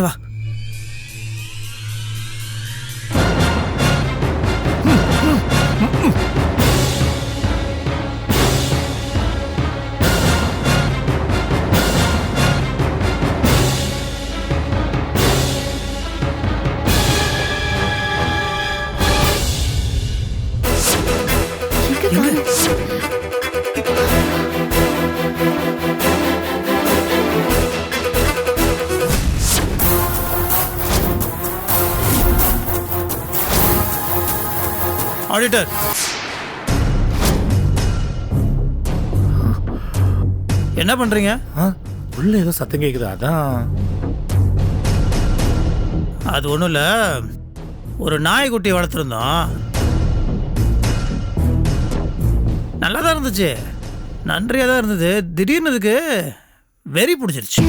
சீக்கிரம் வா ஆடிட்டர். என்ன பண்றீங்க? உள்ள ஏதோ சத்தம் கேக்குது அதான். அது ஒன்றும் இல்லை. ஒரு நாய்க்குட்டி வளர்த்துருந்தோம். நல்லா தான் இருந்துச்சு. நன்றியாக தான் இருந்தது. திடீர்னு இதுக்கு வெறி பிடிச்சிருச்சு.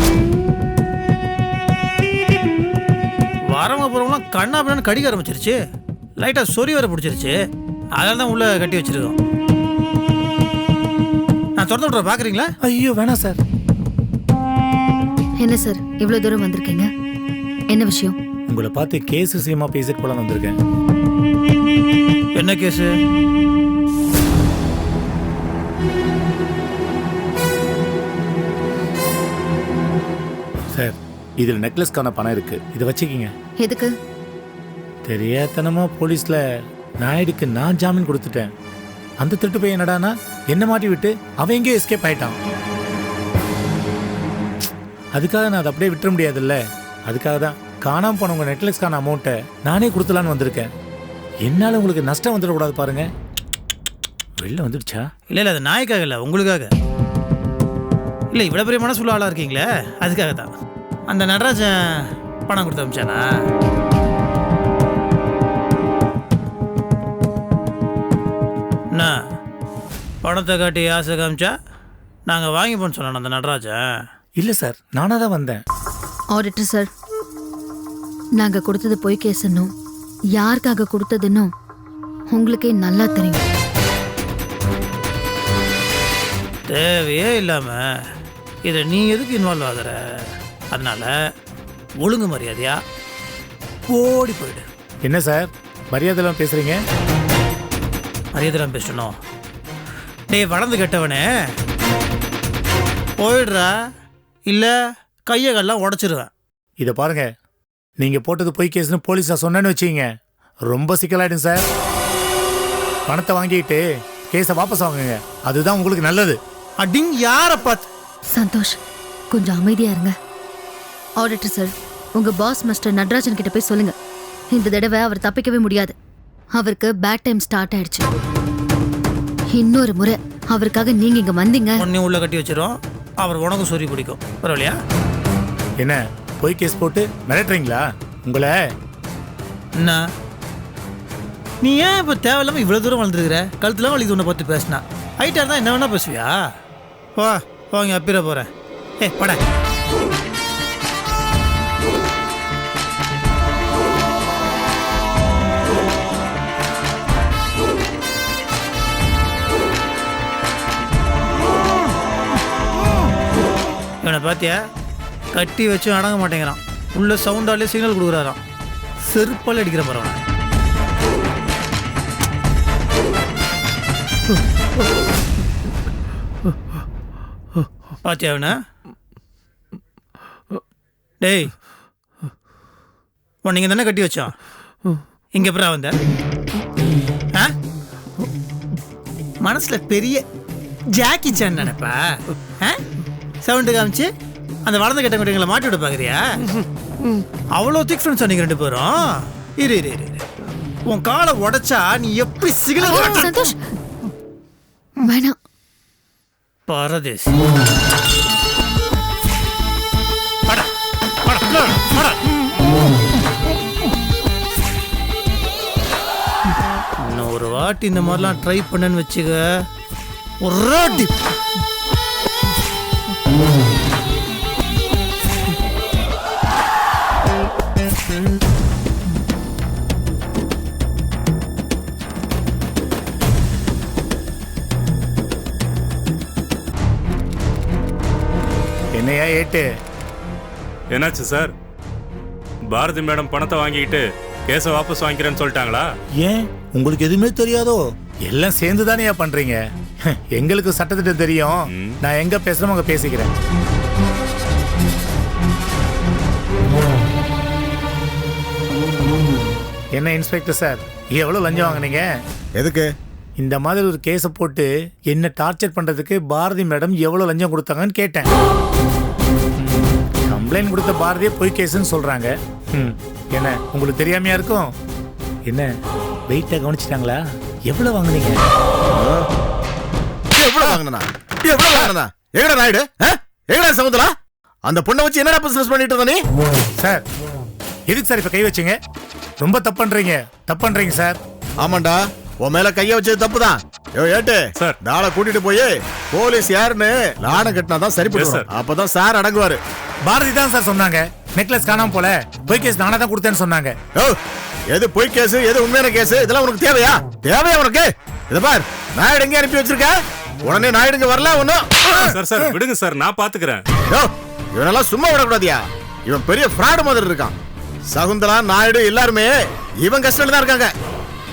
வரவங்க போகிறவங்களாம் கண்ணா அப்படின்னு கடிக்க ஆரம்பிச்சிருச்சு. லைட்டாக சொறி வர பிடிச்சிருச்சு. அதனால தான் உள்ளே கட்டி வச்சிருக்கோம். நான் திறந்து விட்ற பார்க்குறீங்களா ஐயோ வேணாம் சார். என்ன சார் இவ்வளவு தூரம் வந்திருக்கீங்க? என்ன விஷயம்? உங்களை பார்த்து கேஸ் விஷயமா பேசிட்டு போலான்னு வந்திருக்கேன். என்ன கேஸு? சார் இதில் நெக்லஸ்க்கான பணம் இருக்கு. இதை வச்சுக்கிங்க. எதுக்கு? தெரியாதனமா போலீஸ்ல? நாயுடுக்கு நான் ஜாமீன் கொடுத்துட்டேன். அந்த திருட்டு போய் என்னடானா என்ன மாட்டி விட்டு அவன் எங்கேயோ எஸ்கேப் ஆயிட்டான். அதுக்காக நான் அதை அப்படியே விட்டுற முடியாதுல்ல? அதுக்காக தான் காணாமல் போனவங்க நெட்ஃப்ளிக்ஸ்க்கான அமௌண்ட்டை நானே கொடுத்துலான்னு வந்திருக்கேன். என்னால் உங்களுக்கு நஷ்டம் வந்துடக்கூடாது பாருங்க. வெளில வந்துடுச்சா? இல்லை இல்லை அது நாய்க்காக இல்லை உங்களுக்காக. இல்லை இவ்வளோ பெரிய மனசுள்ள ஆளாக இருக்கீங்களே அதுக்காக தான். அந்த நடராஜன் பணம் கொடுத்து அமிச்சானா? என்ன பணத்தை காட்டி ஆசை காமிச்சா நாங்கள் வாங்கிப்போன்னு சொன்னோம் அந்த நடராஜன். இல்லை சார் நானாக தான் வந்தேன். ஆடிட்டர் சார் நாங்க கொடுத்தது பொய் கேசனும் யாருக்காக கொடுத்ததுன்னு உங்களுக்கே நல்லா தெரியும். தேவையே இல்லாமல் இதை நீ எதுக்கு இன்வால்வ் ஆகுற? அதனால ஒழுங்கு மரியாதையா ஓடி போயிடு. என்ன சார் மரியாதைலாம் பேசுறீங்க? மரியாதைலாம் பேசணும். டேய் வளர்ந்து கெட்டவனே. போயிடுறா. இல்லை கையை கால்லாம் உடச்சிருவேன். இதை பாருங்க. நீங்க போட்டது பொய் கேஸ்னு போலீஸா சொன்னேன்னு வச்சுக்கீங்க. ரொம்ப சிக்கலாயிடும் சார். பணத்தை வாங்கிட்டு கேஸை வாபஸ் வாங்குங்க. அதுதான் உங்களுக்கு நல்லது. அடிங் யாரை பார்த்து? சந்தோஷ் கொஞ்சம் அமைதியா இருங்க. ஆடிட்டர் சார் உங்க பாஸ் மாஸ்டர் நடராஜன் கிட்ட போய் சொல்லுங்க. இந்த தடவை அவர் தப்பிக்கவே முடியாது. அவருக்கு பேட் டைம் ஸ்டார்ட் ஆயிடுச்சு. இன்னொரு முறை அவருக்காக நீங்க இங்க வந்தீங்க. ஒன்றையும் உள்ள கட்டி வச்சிரும். அவர் உனக்கும் சொறி பிடிக்கும். பரவாயில்லையா? என்ன பொய் கேஸ் போட்டு மிரட்டுறீங்களா? உங்களை? என்ன? நீ ஏன் இப்போ தேவையில்லாமல் இவ்வளோ தூரம் வளர்ந்துருக்குற? கழுத்துலாம் வலிக்குது உன்னை பார்த்து பேசினா. ஹைட்டாக இருந்தால் என்ன வேணா பேசுவியா? வா வாங்க அப்பிர போகிறேன் ஏ பட. பார்த்தியா கட்டி வச்சு அடங்க மாட்டேங்கிறான். உள்ள சவுண்டாலே சிக்னல் கொடுக்குறாராம். செருப்பால் அடிக்கிற பரவாயில்ல பாத்தியா அவனை? டேய். உன் தானே கட்டி வச்சோம் இங்க எப்படா வந்த? ஆ? மனசுல பெரிய ஜாக்கி சான் நினைப்பா? ஆ? சவுண்டு காமிச்சு அந்த வளர்ந்த கட்ட குட்டிங்களை மாட்டி விட பாக்குறியா அவ்வளோ திக் ஃப்ரெண்ட்ஸ் நீங்க ரெண்டு பேரும் இரு இரு இரு. உன் காலை உடைச்சா நீ எப்படி சிகில சந்தோஷ் வேணாம் பரதேசி. இன்னும் ஒரு வாட்டி இந்த மாதிரிலாம் ட்ரை பண்ணேன்னு வச்சுக்க ஒரு. என்னையா ஏட்டு? என்னாச்சு சார்? பாரதி மேடம் பணத்தை வாங்கிக்கிட்டு கேஸை வாபஸ் வாங்கிக்கிறேன்னு சொல்லிட்டாங்களா? ஏன்? உங்களுக்கு எதுவுமே தெரியாதோ? எல்லாம் சேர்ந்து தானே பண்றீங்க? எங்களுக்கு சட்டத்திட்டம் தெரியும். நான் எங்க பேசுறோம் அங்க பேசிக்கிறேன். என்ன இன்ஸ்பெக்டர் சார்? எவ்வளவு லஞ்சம் வாங்குனீங்க? எதுக்கு? இந்த மாதிரி ஒரு கேஸை போட்டு என்ன டார்ச்சர் பண்றதுக்கு பாரதி மேடம் எவ்வளவு லஞ்சம் கொடுத்தாங்கன்னு கேட்டேன். கம்ப்ளைண்ட் கொடுத்த பாரதியே பொய் கேஸ்ன்னு சொல்றாங்க. ம், என்ன உங்களுக்கு தெரியாமையா இருக்கும்? என்ன வெயிட்டை கவனிச்சிட்டாங்களா? எவ்வளவு வாங்குனீங்க? வாங்கினா எவ்வளவு வாங்கினா எங்கடா நாயுடு? எங்கடா சமுந்தரா அந்த பொண்ணை வச்சு என்னடா பிசினஸ் பண்ணிட்டு இருந்த நீ? சார் எதுக்கு சார் இப்ப கை வச்சீங்க? ரொம்ப தப்பு பண்றீங்க தப்பு பண்றீங்க சார். ஆமாண்டா உன் மேல கைய வச்சது தப்புதான். யோ ஏட்டு சார். நாளை கூட்டிட்டு போய் போலீஸ் யாருன்னு லாடம் கட்டினாதான் சரி Yes, sir. பண்ணுவோம் அப்பதான் சார் அடங்குவாரு. பாரதி தான் சார் சொன்னாங்க. நெக்லஸ் காணாம போல. பொய் கேஸ் நானா தான் கொடுத்தேன்னு சொன்னாங்க. யோ எது பொய் கேஸ் எது உண்மையான கேஸ் இதெல்லாம் உனக்கு தேவையா? தேவையா உனக்கு? இத பார் நாயுடு எங்க அனுப்பி வச்சிருக்க உடனே நாயுடுங்க வரல ஒண்ணும் சார் சார் விடுங்க சார் நான் பாத்துக்கிறேன். இவனெல்லாம் சும்மா விடக்கூடாதியா? இவன் பெரிய ஃப்ராடு மாதிரி இருக்கான். சகுந்தலா நாயுடு எல்லாருமே இவன் கஷ்டத்துல தான் இருக்காங்க.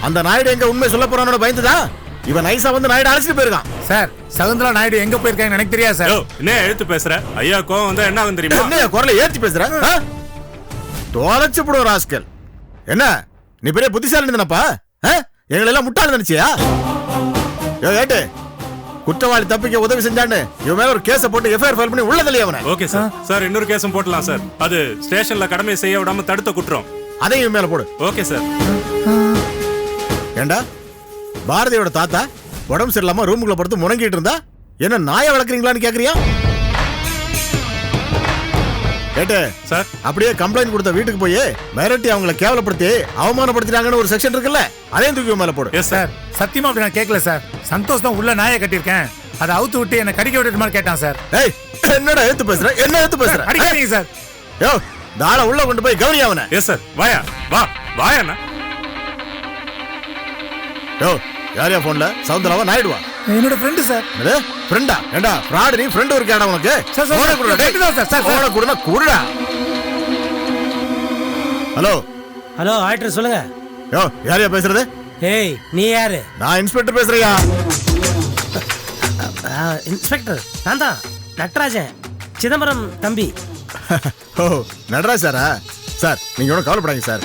அந்த நாயுடு எங்க உண்மை சொல்ல போறானோட பயந்துதான் இவன் நைஸா வந்து நாயுடு அழைச்சிட்டு போயிருக்கான். சார் சகுந்தலா நாயுடு எங்க போயிருக்காங்கன்னு எனக்கு தெரியாது சார். என்ன எழுத்து பேசுற? ஐயா கோவம் வந்தா என்ன ஆகும் தெரியுமா? என்ன குரலை ஏத்தி பேசுற? தொலைச்சு போடுவோம் ராஸ்கல் என்ன? நீ பெரிய புத்திசாலி நினைப்பா எங்களை எல்லாம் முட்டாள் நினைச்சியா? யோ ஏட்டு. குற்றவாளி தப்பிக்க உதவி செஞ்சான்னு இவன் மேல ஒரு கேஸ போட்டு எஃப்ஐஆர் ஃபைல் பண்ணி உள்ள தள்ளி அவனை ஓகே சார் சார் இன்னொரு கேஸும் போடலாம் சார் அது ஸ்டேஷன்ல கடமையை செய்ய விடாம தடுத்த குற்றம். அதையும் இவன் மேல போடு. ஓகே சார் ஏண்டா? பாரதியோட தாத்தா உடம்பு சரியில்லாம ரூமுக்குள்ள படுத்து முணங்கிட்டு இருந்தா? என்ன நாயை வளர்க்குறீங்களான்னு கேக்குறியா? கேட்டு சார். அப்படியே கம்ப்ளைண்ட் கொடுத்த வீட்டுக்கு போய் மிரட்டி அவங்கள கேவலப்படுத்தி அவமானப்படுத்திட்டாங்கன்னு ஒரு செக்ஷன் இருக்குல்ல அதையும் தூக்கி மேல போடு. எஸ் சார் சத்தியமா அப்படி நான் கேட்கல சார். சந்தோஷ் தான் உள்ள நாயை கட்டியிருக்கேன். அதை அவுத்து விட்டு என்ன கடிக்க விட்டுட்டு மாதிரி கேட்டான் சார். ஏய் என்னடா எடுத்து பேசுற? என்ன எடுத்து பேசுற? அடிக்காதீங்க சார். யோ தாள உள்ள கொண்டு போய் கவனி அவனை? எஸ் சார் வாயா வா வாயா அண்ணா. யோ யார் யா போன்ல சவுந்தராவா நாயுடுவா? என்னோட ஃப்ரெண்டு சார் என்னது? ஃப்ரெண்டா ஏண்டா ஃப்ராடு நீ? ஃப்ரெண்ட் இருக்காடா உனக்கு? சார், சார், குடுடா, டேய். friend தான் சார், சார், சார். போனை குடுனா குடுடா. ஹலோ. ஹலோ ஆடிட்டர் சொல்லுங்க. யோ யாரையா பேசுறது? ஏய் நீ யாரு? நான் இன்ஸ்பெக்டர் பேசுறியா ஆ, இன்ஸ்பெக்டர் நான் தான். நட்ராஜன். சிதம்பரம் தம்பி. ஓ நடராஜ் சாரா? சார் நீங்க ஒன்றும் கவலைப்படாதீங்க சார்.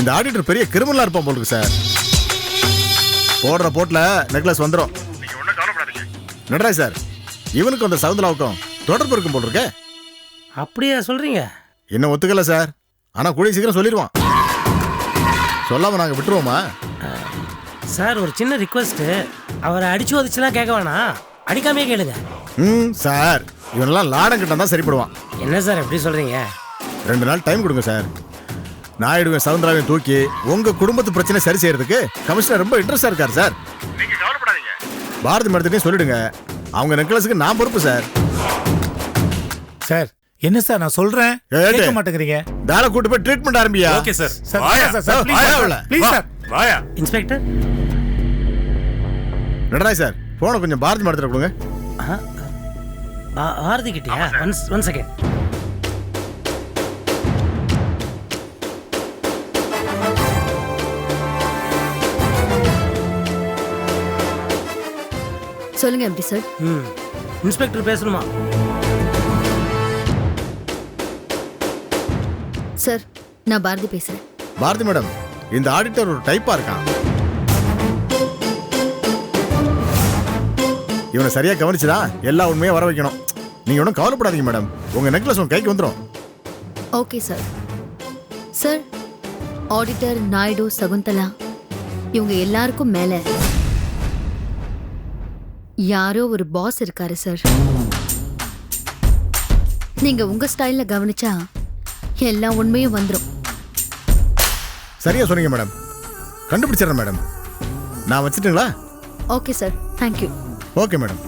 இந்த ஆடிட்டர் பெரிய கிரிமினலா இருப்பான் போல இருக்கு சார். போடுற போட்ல நெக்லஸ் வந்துடும் நடராஜ் சார் இவனுக்கும் அந்த சவுந்தலாவுக்கும் தொடர்பு இருக்கும் போல் இருக்கே. அப்படியா சொல்றீங்க? இன்னும் ஒத்துக்கல சார். ஆனா கூடிய சீக்கிரம் சொல்லிடுவான். சொல்லாம நாங்க விட்டுருவோமா? சார் ஒரு சின்ன ரிக்வெஸ்ட் அவரை அடிச்சு உதச்சுலாம் கேட்க வேணாம் அடிக்காமே கேளுங்க. ம் சார். இவனெல்லாம் லாடம் கிட்ட தான் சரிப்படுவான். என்ன சார் எப்படி சொல்றீங்க? ரெண்டு நாள் டைம் கொடுங்க சார். நாயுடுவை சவுந்தராவையும் தூக்கி உங்க குடும்பத்து பிரச்சனை சரி செய்யறதுக்கு கமிஷனர் ரொம்ப இன்ட்ரெஸ்டா இருக்காரு சார் நீங்க கவலைப்படாதீங்க பாரதி மேடத்திட்டையும் சொல்லிடுங்க அவங்க நெக்லஸுக்கு நான் பொறுப்பு சார் சார் என்ன சார் நான் சொல்றேன். கேட்க மாட்டேங்கிறீங்க தாளை கூட்டு போய் ட்ரீட்மெண்ட் ஆரம்பியா ஓகே சார் சார் வாயா சார் ப்ளீஸ் சார் வாயா இன்ஸ்பெக்டர் நடராஜ் சார் போனை கொஞ்சம் பாரதி மேடத்தில் கொடுங்க ஆரதி கிட்டியா ஒன் ஒன் செகண்ட் சொல்லுங்க எப்படி சார்? ம் இன்ஸ்பெக்டர் பேசணுமா? சார் நான் பாரதி பேசுறேன். பாரதி மேடம் இந்த ஆடிட்டர் ஒரு டைப்பா இருக்கான். இவனை சரியா கவனிச்சுதா எல்லா உண்மையும் வர வைக்கணும். நீங்க ஒன்றும் கவலைப்படாதீங்க மேடம். உங்க நெக்லஸ் உங்க கைக்கு வந்துடும் okay sir. Sir auditor Naidu Shakuntala இவங்க எல்லாருக்கும் மேல யாரோ ஒரு பாஸ் இருக்காரு சார் நீங்க உங்க ஸ்டைல்ல கவனிச்சா எல்லா உண்மையும் வந்துரும். சரியா சொன்னீங்க மேடம் கண்டுபிடிச்சிடறேன் மேடம் நான் வச்சுட்டுங்களா? Okay sir thank you okay madam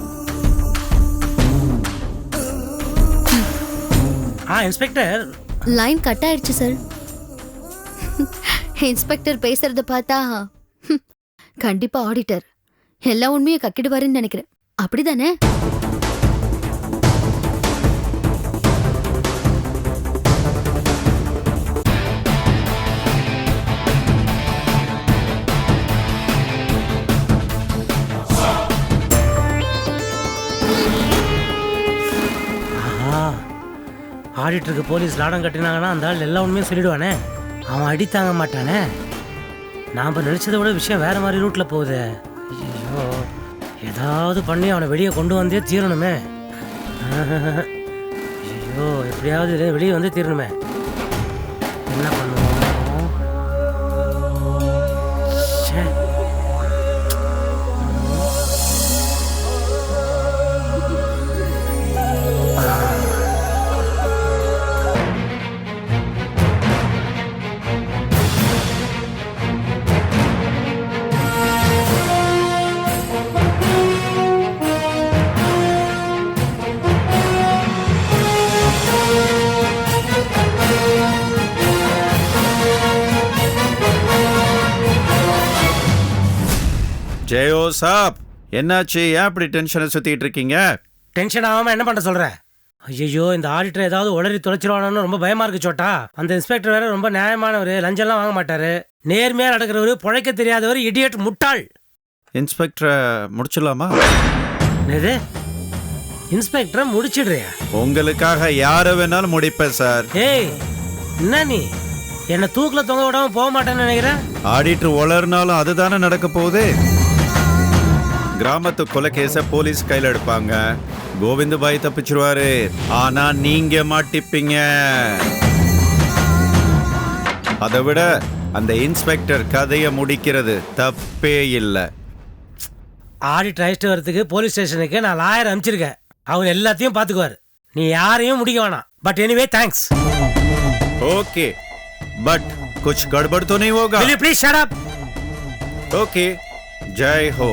ah inspector line cut ஆயிடுச்சு சார் இன்ஸ்பெக்டர் பேசுறத பார்த்தா கண்டிப்பா ஆடிட்டர் எல்லா உண்மையும் கக்கிடுவாருன்னு நினைக்கிறேன். அப்படிதானே? ஆடிட்டருக்கு போலீஸ் லாடம் கட்டினாங்கன்னா அந்த ஆள் எல்லா உண்மையும் சொல்லிடுவானே. அவன் அடி தாங்க மாட்டானே. நாம் நினச்சதை விட விஷயம் வேறு மாதிரி ரூட்டில் போகுது. ஏதாவது பண்ணி அவனை வெளியே கொண்டு வந்தே தீரணுமே. ஐயோ எப்படியாவது வெளியே வந்து தீரணுமே. என்ன பண்ணுவோம் சாப். என்னாச்சு? ஏன் அப்படி டென்ஷனை சுத்திட்டு இருக்கீங்க? டென்ஷன் ஆகாம என்ன பண்ண சொல்ற? ஐயோ இந்த ஆடிட்டர் ஏதாவது உளறி தொலைச்சிருவானு ரொம்ப பயமா இருக்கு சோட்டா. அந்த இன்ஸ்பெக்டர் வேற ரொம்ப நியாயமானவர் லஞ்சம்லாம் வாங்க மாட்டாரு. நேர்மையா நடக்கிறவர் பிழைக்க தெரியாதவர் இடியட் முட்டாள். இன்ஸ்பெக்டரை முடிச்சிடலாமா? என்னது? இன்ஸ்பெக்டரை முடிச்சிடுறியா? உங்களுக்காக யாரை வேணாலும் முடிப்பேன் சார். ஏய் என்ன நீ? என்னை தூக்கில் தொங்க விடாம போக மாட்டேன்னு நினைக்கிறேன் ஆடிட்டர் வளர்னாலும் அதுதானே நடக்க போகுது? கிராமத்து கொலைகேச போலீஸ் கையில் எடுப்பாங்க கோவிந்த பாய் தப்பிச்சிருவாரு ஆனா நீங்க மாட்டிப்பீங்க அதை விட அந்த இன்ஸ்பெக்டர் கதையை முடிக்கிறது தப்பே இல்லை ஆடிட்டர் அழைச்சிட்டு வரதுக்கு போலீஸ் ஸ்டேஷனுக்கு நான் லாயர் அனுப்பிச்சிருக்கேன் அவர் எல்லாத்தையும் பார்த்துக்குவார் நீ யாரையும் முடிக்க வேணாம் but anyway thanks okay but कुछ गड़बड़ तो नहीं होगा will you please shut up okay जय हो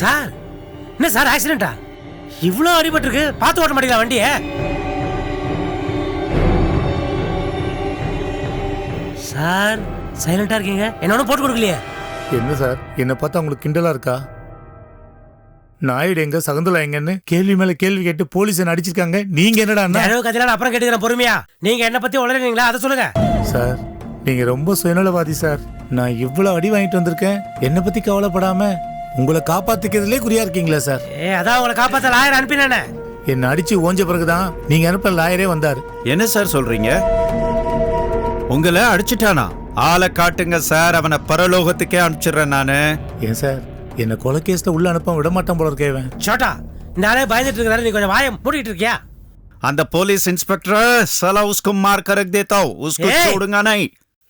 sir என்ன சார் ஆக்சிடென்ட்டா இவ்வளோ அடிபட்டிருக்கு பார்த்து ஓட்ட மாட்டீங்களா வண்டியை? சார் சைலண்டா இருக்கீங்க. என்ன ஒன்றும் போட்டு கொடுக்கலையே? என்ன சார் என்னை பார்த்தா உங்களுக்கு கிண்டலா இருக்கா? நாயுடு எங்க சகுந்தலா எங்கன்னு கேள்வி மேல கேள்வி கேட்டு போலீஸ் என்ன அடிச்சிருக்காங்க? நீங்க என்னடா நான் அப்புறம் கேட்டுக்கிறேன் பொறுமையா. நீங்க என்ன பத்தி உளறீங்களா? அதை சொல்லுங்க. சார் நீங்க ரொம்ப சுயநலவாதி சார். நான் இவ்வளவு அடி வாங்கிட்டு வந்திருக்கேன். என்னை பத்தி கவலைப்படாம உங்களை காப்பாத்திக்கிறதுலே குறியா இருக்கீங்களா சார்? ஏ அதான் உங்களை காப்பாத்த லாயர் அனுப்பினேனே. என்னை அடிச்சு ஓஞ்ச பிறகுதான் நீங்க அனுப்ப லாயரே வந்தார். என்ன சார் சொல்றீங்க? உங்களை அடிச்சிட்டானா? ஆளை காட்டுங்க சார். அவனை பரலோகத்துக்கே அனுப்பிச்சிடுறேன் நானு. ஏன் சார்? என்னை கொலை கேஸ்ல உள்ள அனுப்ப விட மாட்டான் போல இருக்கேன் சோட்டா நானே பயந்துட்டு இருக்கிறாரு. நீ கொஞ்சம் வாயம் மூடிட்டு இருக்கியா? அந்த போலீஸ் இன்ஸ்பெக்டர் சலா உஸ்கு மார் கரக் தேத்தா உஸ்கு ஏய்! छोड़ूंगा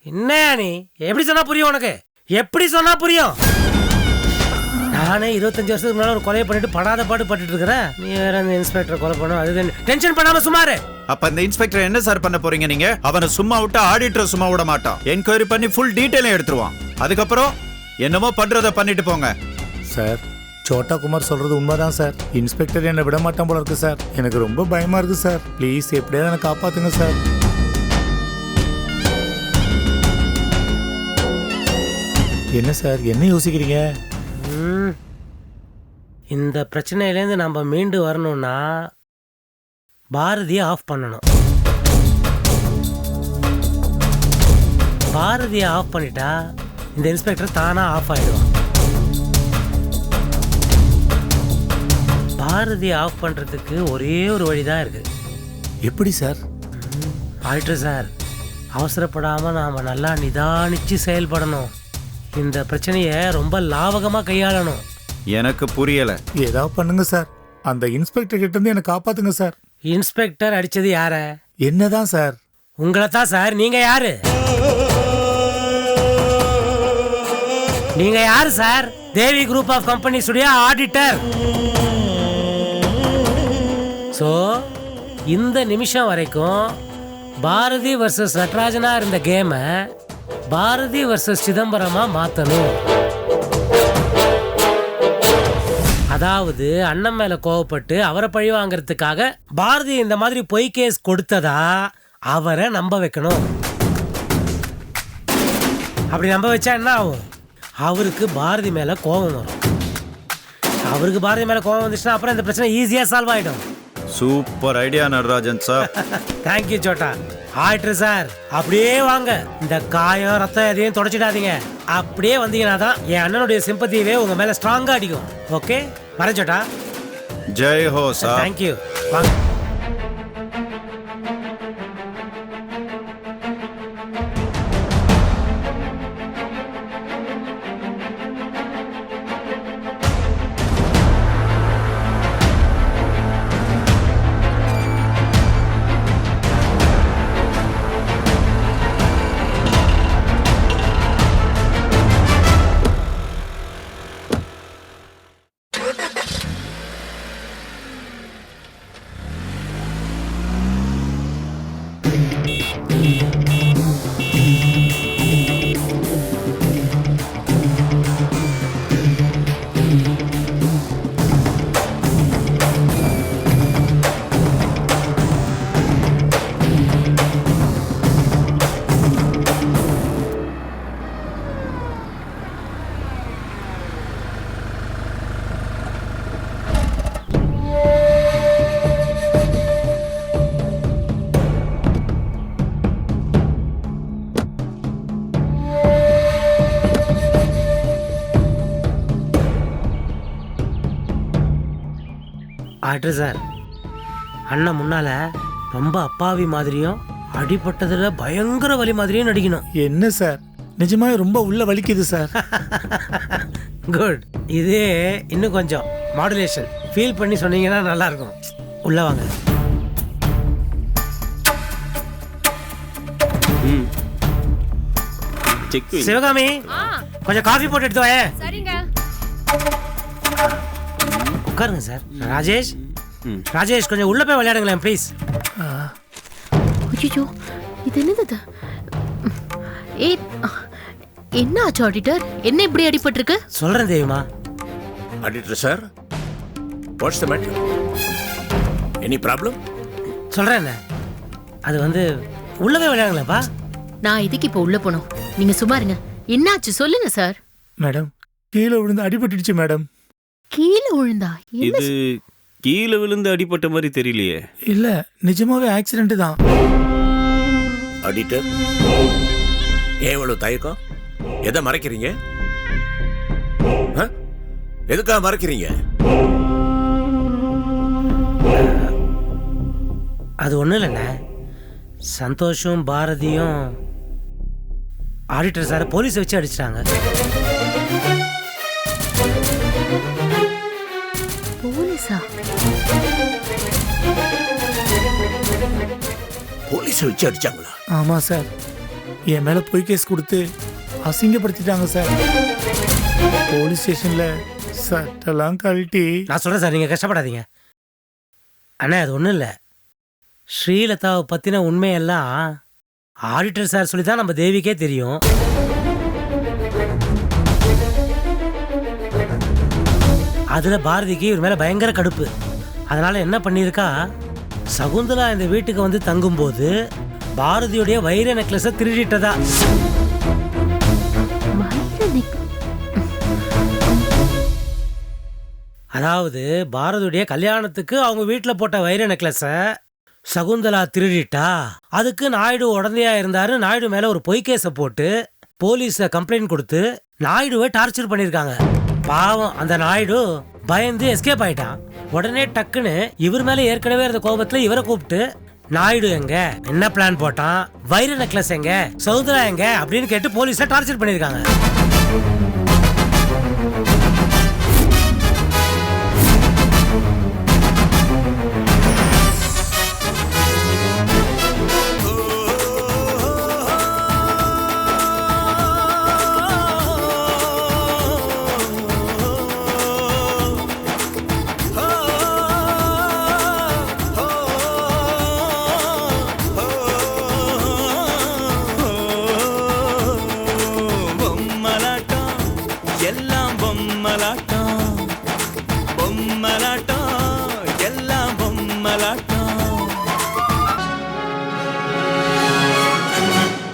என்ன நீ? எப்படி சொன்னா புரியும் உனக்கு? எப்படி சொன்னா புரியும்? நானே இருபத்தஞ்சு வருஷத்துக்கு முன்னால ஒரு கொலையை பண்ணிட்டு படாத பாடு பட்டுட்டு இருக்கிறேன். நீ வேற அந்த இன்ஸ்பெக்டர் கொலை பண்ண அது டென்ஷன் பண்ணாம சுமாரு. அப்ப அந்த இன்ஸ்பெக்டர் என்ன சார் பண்ண போறீங்க நீங்க? அவனை சும்மா விட்டா ஆடிட்டர் சும்மா விட மாட்டான். என்கொயரி பண்ணி ஃபுல் டீடைலும் எடுத்துருவான். அதுக்கப்புறம் என்னமோ பண்றத பண்ணிட்டு போங்க. சார் சோட்டா குமார் சொல்றது உண்மைதான் சார் இன்ஸ்பெக்டர் என்னை விட மாட்டான் போல இருக்கு சார் எனக்கு ரொம்ப பயமா இருக்கு சார் ப்ளீஸ் எப்படியாவது என்னை காப்பாத்துங்க சார் என்ன சார் என்ன யோசிக்கிறீங்க. இந்த பிரச்சனையிலேருந்து நம்ம மீண்டு வரணும்னா பாரதியை ஆஃப் பண்ணணும். பாரதியை ஆஃப் பண்ணிட்டா இந்த இன்ஸ்பெக்டர் தானா ஆஃப் ஆயிடுவான். பாரதியை ஆஃப் பண்றதுக்கு ஒரே ஒரு வழிதான் இருக்கு. எப்படி சார்? ஆயிட்டு சார். அவசரப்படாம நாம நல்லா நிதானிச்சு செயல்படணும். இந்த பிரச்சனையை ரொம்ப லாவகமா கையாளணும். எனக்கு புரியல. ஏதாவது பண்ணுங்க சார். அந்த இன்ஸ்பெக்டர் கிட்ட இருந்து என்னை காப்பாத்துங்க சார். இன்ஸ்பெக்டர் அடிச்சது யார? என்னதான் சார். உங்களை தான் சார். நீங்க யாரு? நீங்க யாரு சார்? தேவி குரூப் ஆஃப் கம்பெனிஸுடைய ஆடிட்டர் ஸோ இந்த நிமிஷம் வரைக்கும் பாரதி வர்சஸ் நட்ராஜனா இருந்த கேமை பாரதி வர்சஸ் சிதம்பரமா மாத்தணும். அதாவது அண்ணன் மேல கோவப்பட்டு அவரை பழி வாங்குறதுக்காக பாரதி இந்த மாதிரி பொய் கேஸ் கொடுத்ததா அவரை நம்ப வைக்கணும். அப்படி நம்ப வச்சா என்ன ஆகும்? அவருக்கு பாரதி மேல கோபம் வரும். அவருக்கு பாரதி மேல கோபம் வந்துச்சுன்னா அப்புறம் இந்த பிரச்சனை ஈஸியா சால்வ் ஆயிடும். Super idea Natarajan sir thank you Chhota. ஆயிட்டு சார். அப்படியே வாங்க. இந்த காயம் ரத்தம் எதையும் தொடச்சிடாதீங்க. அப்படியே வந்தீங்கன்னா தான் என் அண்ணனுடைய சிம்பத்தியவே உங்க மேல ஸ்ட்ராங்கா அடிக்கும். ஓகே வரேன் சோட்டா ஜெய் ஹோ சார். தேங்க்யூ வாங்க. ஆயிட்டு சார். அண்ணன் முன்னால ரொம்ப அப்பாவி மாதிரியும் அடிபட்டதுல பயங்கர வலி மாதிரியும் நடிக்கணும். என்ன சார்? நிஜமாவே ரொம்ப உள்ள வலிக்குது சார். குட் இதே இன்னும் கொஞ்சம் மாடுலேஷன் ஃபீல் பண்ணி சொன்னீங்கன்னா நல்லா இருக்கும் உள்ள வாங்க. செக் சிவகாமி கொஞ்சம் காஃபி போட்டு எடுத்து சரிங்க. உட்காருங்க சார். ராஜேஷ்? ராஜேஷ் கொஞ்சம் உள்ள போய் விளையாடுங்களேன் ப்ளீஸ் ஐயோ இது என்னது? ஏய் என்ன ஆச்சு ஆடிட்டர் என்ன இப்படி அடிபட்டிருக்கு? சொல்றேன் தேவிமா auditor sir what's the matter any problem சொல்றேன் என்ன? அது வந்து உள்ள போய் விளையாடுங்களேன்ப்பா. நான் இதுக்கு இப்போ உள்ள போனோம்? நீங்க சும்மா இருங்க. என்னாச்சு? சொல்லுங்க சார் மேடம் கீழே விழுந்து அடிபட்டுடுச்சு மேடம். கீழே விழுந்தா? இது கீழே விழுந்து அடிபட்ட மாதிரி தெரியலையே. இல்ல நிஜமாவே ஆக்சிடென்ட் தான். ஆடிட்டர் ஏன் இவ்வளவு தயக்கம்? எதை மறைக்கிறீங்க? ஆ? எதுக்காக மறைக்கிறீங்க? அது ஒன்றும் இல்லைண்ணே. சந்தோஷும் பாரதியும் ஆடிட்டர் சார் போலீஸ் வச்சு அடிச்சிட்டாங்க. போலீஸ் வச்சு அடிச்சாங்களா ஆமா சார். என் மேல பொய் கேஸ் கொடுத்து அசிங்கப்படுத்திட்டாங்க சார். போலீஸ் ஸ்டேஷன்ல சட்டெல்லாம் கழட்டி. நான் சொல்கிறேன் சார். நீங்கள் கஷ்டப்படாதீங்க. அண்ணா அது ஒன்றும் இல்லை. ஸ்ரீலதாவை பற்றின உண்மையெல்லாம் ஆடிட்டர் சார் சொல்லி தான் நம்ம தேவிக்கே தெரியும். அதில் பாரதிக்கு இவர் மேலே பயங்கர கடுப்பு. அதனால் என்ன பண்ணியிருக்கா? சகுந்தலா இந்த வீட்டுக்கு வந்து தங்கும்போது பாரதியுடைய வைர நெக்லஸை திருடிட்டதா? அதாவது பாரதியுடைய கல்யாணத்துக்கு அவங்க வீட்டில் போட்ட வைர நெக்லஸை சகுந்தலா திருடிட்டா? அதுக்கு நாயுடு உடந்தையா இருந்தாரு. நாயுடு மேல ஒரு பொய் போட்டு போலீஸ கம்ப்ளைண்ட் கொடுத்து நாயுடுவை டார்ச்சர் பண்ணியிருக்காங்க. பாவம் அந்த நாயுடு பயந்து எஸ்கேப் ஆயிட்டான். உடனே டக்குன்னு இவர் மேல ஏற்கனவே இருந்த கோபத்துல இவரை கூப்பிட்டு நாயுடு எங்க? என்ன பிளான் போட்டான்? வைர நெக்லஸ் எங்க? சௌந்தரா எங்க? அப்படின்னு கேட்டு போலீஸ டார்ச்சர் பண்ணியிருக்காங்க